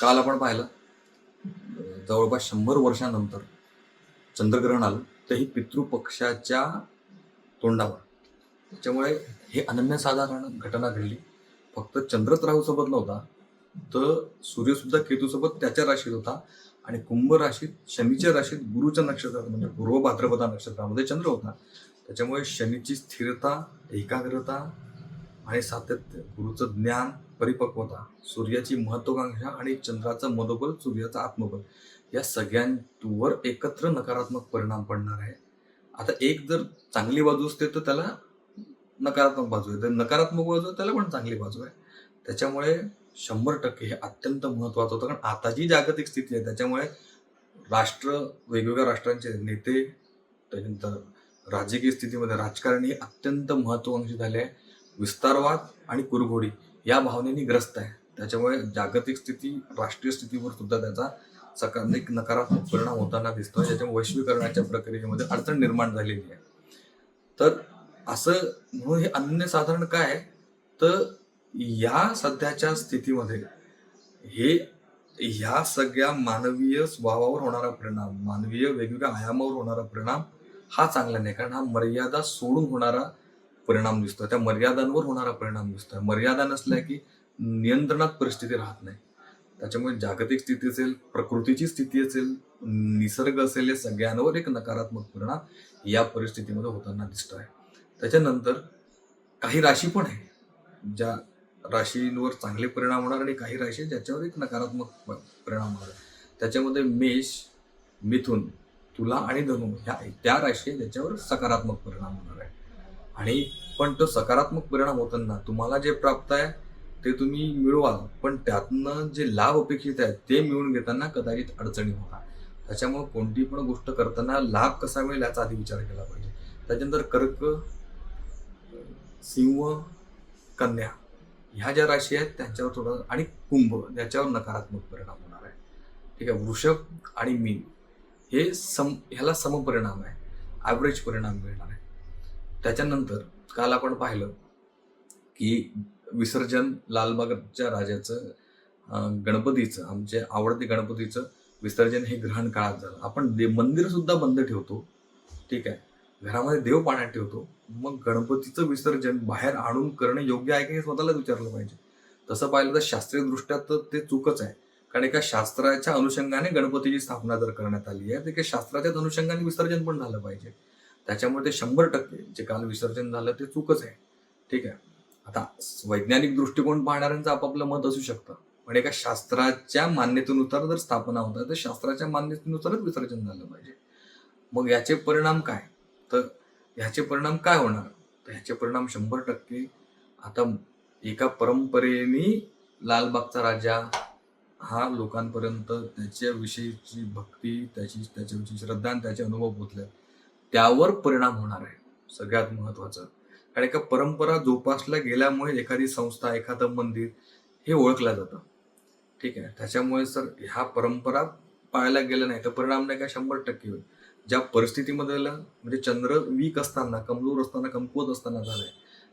काल आपण पाहिलं जवळपास शंभर वर्षानंतर चंद्रग्रहण आलं तेही पितृपक्षाच्या तोंडावर. त्याच्यामुळे हे अनन्यसाधारण घटना घडली. फक्त चंद्रच राहूसोबत नव्हता तर सूर्यसुद्धा केतूसोबत त्याच्या राशीत होता आणि कुंभ राशीत शनीच्या राशीत गुरुच्या नक्षत्रात म्हणजे पूर्व भाद्रपदा नक्षत्रामध्ये चंद्र होता. त्याच्यामुळे शनीची स्थिरता एकाग्रता आणि सातत्य गुरुचं ज्ञान परिपक्वता सूर्याची महत्वाकांक्षा आणि चंद्राचं मनोबल सूर्याचं आत्मबल या सगळ्यांवर एकत्र नकारात्मक परिणाम पडणार आहे. आता एक जर चांगली बाजू असते तर त्याला नकारात्मक बाजू आहे. तर नकारात्मक बाजू त्याला पण चांगली बाजू आहे. त्याच्यामुळे शंभर टक्के हे अत्यंत महत्वाचं होतं. कारण आता जी जागतिक स्थिती आहे त्याच्यामुळे राष्ट्र वेगवेगळ्या राष्ट्रांचे नेते त्याच्यानंतर राजकीय स्थितीमध्ये राजकारणी अत्यंत महत्वाकांक्षी झाले आहे. विस्तारवाद आणि कुरघोडी या भावनेने ग्रस्त आहे. त्याच्यामुळे जागतिक स्थिती राष्ट्रीय स्थितीवर सुद्धा त्याचा सकारात्मक नकारात्मक परिणाम होताना दिसतोय. ज्याच्यामुळे वैश्वीकरणाच्या प्रक्रियेमध्ये अडचण निर्माण झालेली आहे. तर असं म्हणून हे अनन्यसाधारण काय आहे? तर या सध्याच्या स्थितीमध्ये हे ह्या सगळ्या मानवीय स्वभावावर होणारा परिणाम मानवीय वेगवेगळ्या आयामावर होणारा परिणाम हा चांगला नाही. कारण हा मर्यादा सोडून होणारा परिणाम दिसतोय. त्या मर्यादांवर होणारा परिणाम दिसतोय. मर्यादा नसल्या की नियंत्रणात परिस्थिती राहत नाही. त्याच्यामुळे जागतिक स्थिती असेल प्रकृतीची स्थिती असेल निसर्ग असेल या सगळ्यांवर एक नकारात्मक परिणाम या परिस्थितीमध्ये होताना दिसतोय. त्याच्यानंतर काही राशी पण आहे ज्या राशींवर चांगले परिणाम होणार आणि काही राशी ज्याच्यावर एक नकारात्मक परिणाम होणार. आहे. त्याच्यामध्ये मेष मिथुन तुला आणि धनु ह्या त्या राशी ज्याच्यावर सकारात्मक परिणाम होणार आहे. आणि पण तो सकारात्मक परिणाम होताना तुम्हाला जे प्राप्त आहे ते तुम्ही मिळवाल. पण त्यातनं जे लाभ अपेक्षित आहे ते मिळवून घेताना कदाचित अडचणी होणार. त्याच्यामुळे कोणती पण गोष्ट करताना लाभ कसा मिळेल याचा आधी विचार केला पाहिजे. त्याच्यानंतर कर्क सिंह कन्या ह्या ज्या राशी आहेत त्यांच्यावर थोडं आणि कुंभ याच्यावर नकारात्मक परिणाम होणार आहे. ठीक आहे वृषभ आणि मीन हे सम ह्याला समपरिणाम आहे. ॲव्हरेज परिणाम मिळणार आहे. त्याच्यानंतर काल आपण पाहिलं की विसर्जन लालबागच्या राजाचं गणपतीचं आमचे आवडते गणपतीचं विसर्जन हे ग्रहण काळात झालं. आपण दे मंदिर सुद्धा बंद ठेवतो. ठीक आहे. घरामध्ये देव पाण्यात ठेवतो. मग गणपतीचं विसर्जन बाहेर आणून करणं योग्य आहे की हे स्वतःलाच विचारलं पाहिजे. तसं पाहिलं तर शास्त्रीय दृष्ट्या तर ते चूकच आहे. कारण एका शास्त्राच्या अनुषंगाने गणपतीची स्थापना जर करण्यात आली आहे तर एका शास्त्राच्याच अनुषंगाने विसर्जन पण झालं पाहिजे. त्याच्यामुळे ते शंभर टक्के जे काल विसर्जन झालं ते चूकच आहे. ठीक आहे? आता वैज्ञानिक दृष्टिकोन पाहणाऱ्यांचं आपापलं मत असू शकतं. पण एका शास्त्राच्या मान्यतेनुसार जर स्थापना होतात तर शास्त्राच्या मान्यतेनुसारच विसर्जन झालं पाहिजे. मग याचे परिणाम काय? तर ह्याचे परिणाम काय होणार? तर ह्याचे परिणाम शंभर टक्के आता एका परंपरेने लालबागचा राजा हा लोकांपर्यंत त्याच्याविषयीची भक्ती त्याची त्याच्याविषयी श्रद्धा आणि त्याचे अनुभव पोचले त्यावर परिणाम होणार आहे. सगळ्यात महत्वाचं. कारण एका परंपरा जोपासल्या गेल्यामुळे एखादी संस्था एखादं मंदिर हे ओळखलं जातं. ठीक आहे? त्याच्यामुळे सर ह्या परंपरा पाळल्या गेल्या नाही तर परिणाम नाही का? शंभर टक्के होईल. ज्या परिस्थितीमध्ये म्हणजे चंद्र वीक असताना कमजोर असताना कमकुवत असताना झालंय.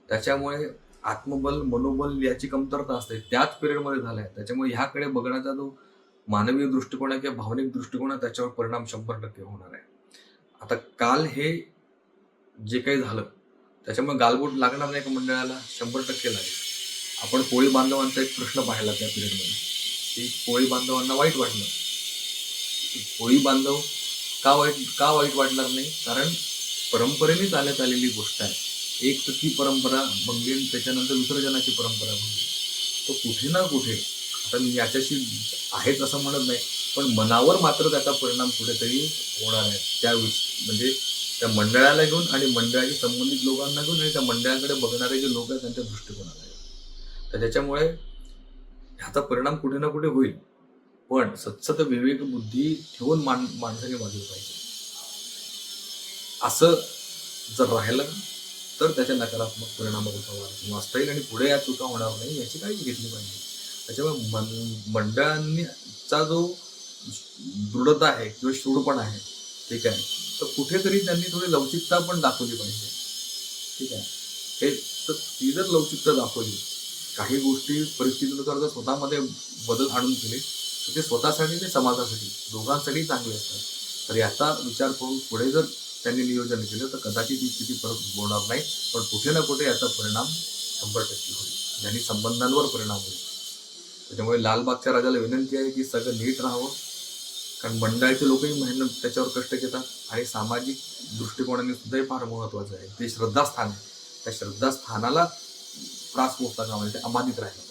त्याच्यामुळे आत्मबल मनोबल याची कमतरता असते. त्याच पिरियडमध्ये झालाय. त्याच्यामुळे ह्याकडे बघण्याचा जो मानवीय दृष्टिकोन आहे किंवा भावनिक दृष्टिकोन आहे त्याच्यावर परिणाम शंभर टक्के होणार आहे. आता काल हे जे काही झालं त्याच्यामुळे गालबोट लागणार नाही का मंडळाला? शंभर टक्के लागेल. आपण कोळी बांधवांचा एक प्रश्न पाहिला त्या पिरियडमध्ये की कोळी बांधवांना वाईट वाटलं. कोळी बांधव का वाईट का वाईट वाटणार नाही? कारण परंपरेने चालत आलेली गोष्ट आहे. एक तर ती परंपरा भंगली त्याच्यानंतर विसर्जनाची परंपरा भंगली तो कुठे ना कुठे आता मी याच्याशी आहेच असं म्हणत नाही पण मनावर मात्र त्याचा परिणाम कुठेतरी होणार आहे त्या विष- म्हणजे त्या मंडळाला घेऊन आणि मंडळाशी संबंधित लोकांना घेऊन आणि त्या मंडळाकडे बघणारे जे लोक आहेत त्यांच्या दृष्टिकोनाला घेऊन. तर त्याच्यामुळे ह्याचा परिणाम कुठे ना कुठे होईल. पण सत्सत विवेक बुद्धी ठेवून मान माणसाने वागली पाहिजे. असं जर राहिलं तर त्याच्या नकारात्मक परिणामावर वाचता येईल आणि पुढे या चुका होणार नाही याची काळजी घेतली पाहिजे. त्याच्यामुळे मन चा जो दृढता आहे किंवा शूडपणा आहे ठीक आहे. तर कुठेतरी त्यांनी थोडी लवचिकता पण दाखवली पाहिजे. ठीक आहे. हे तर ती जर लवचिकता दाखवली काही गोष्टी परिस्थितीनुसार जर स्वतःमध्ये बदल आणून केले तर ते स्वतःसाठी आणि समाजासाठी दोघांसाठी चांगले असतात. तर याचा विचार करून पुढे जर त्यांनी नियोजन केलं तर कदाचित ही स्थिती परत होणार नाही पण कुठे ना कुठे याचा परिणाम शंभर टक्के होईल. ज्यांनी संबंधांवर परिणाम होईल. त्याच्यामुळे लालबागच्या राजाला विनंती आहे की सगळं नीट राहावं. कारण मंडळाचे लोकही मेहनत त्याच्यावर कष्ट घेतात आणि सामाजिक दृष्टिकोनाने सुद्धा हे फार महत्वाचं आहे. ते श्रद्धास्थान आहे. त्या श्रद्धास्थानाला त्रास पोहोचता कामा ते अबाधित राहिलं